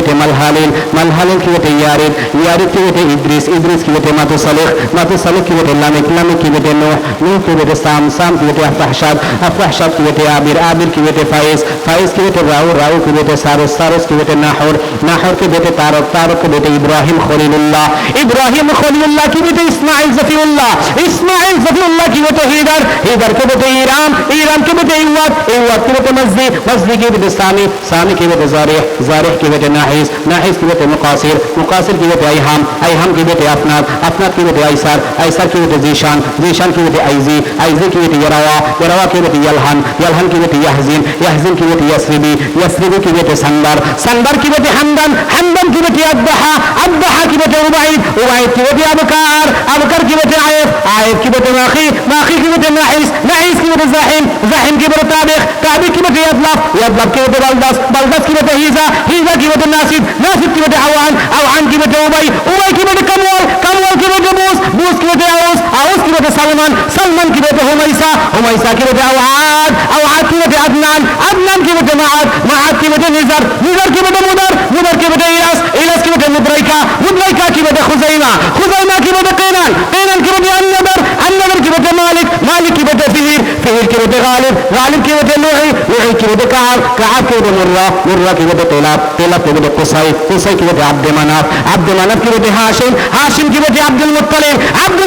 বেটে মালহালিল মালহালিল কি বেটে ইয়ারিদ ইয়ারিদ কি বেটে ইদ্রিস ইদ্রিস কি মাতু সালেহ মাতু সালেহ কি লামিক লামিক কি বেটে নূহ নূহ সাম সাম কি বেটে আফাহসাদ আফাহসাদ কি বেটে আবির আবির কি বেটে ফাইজ ফাইজ কি বেটে রাউ রাউ কি সারস সারস কি নাহর নাহর কি তারক তারক কি ইব্রাহিম খলিলুল্লাহ ইব্রাহিম খলিলুল্লাহ কি বেটে ইসমাইল জফিউল্লাহ ইসমাইল জফিউল্লাহ হিদার হিদার কি ইরাম ইরাম কি ইওয়াত ইওয়াত কি বেটে মজদি মজদি কি বেটে সামি সামি কি জারিহ জারিহ কি বেটে নাহিস নাহিস কি বেটে মুকাসির মুকাসির কি বেটে আইহাম আইহাম কি বেটে আপনার আপনার কি বেটে আইসার আইসার কি বেটে জিশান জিশান কি বেটে আইজি আইজি কি বেটে ইয়ারাওয়া ইয়ারাওয়া কি বেটে ইয়ালহান ইয়ালহান কি বেটে ইয়াহজিন ইয়াহজিন কি বেটে ইয়াসরিবি ইয়াসরিবি কি বেটে সান্দার সান্দার কি বেটে হামদান হামদান কি বেটে আব্বাহা আব্বাহা কি বেটে উবাইদ উবাইদ কি বেটে আবকার আবকার কি বেটে كبت ماخي ماخي كبت ناحيس نحيس كبت الزاحم زاحم كبت تابخ طابخ كبت يطلب يطلب كبت بلدس بلدس كبت هيزا هيزا كبت الناسب ناسب كبت عوان عوان كبت أبي أبي كبت كمول كمول كبت بوس بوس كبت أوس عوس كبت سلمان سلمان كبت هميسا هميسا كبت أوعاد أوعاد كبت أدنان عدنان كبت معاد معاد كبت نزر نزر كبت مدر مدر كبت إياس إياس كبت مدريكا مدريكا كبت خزيمة خزيمة كبت قينان قينان كبت جبريل كي بده غالب غالب كي بده كيودي لوعي كي بده كعب كعب كي بده مرة مرة كي بده طلاب طلاب كي بده قصي قصي كي بده عبد مناف عبد مناف كي بده هاشم هاشم كي بده عبد المطلب عبد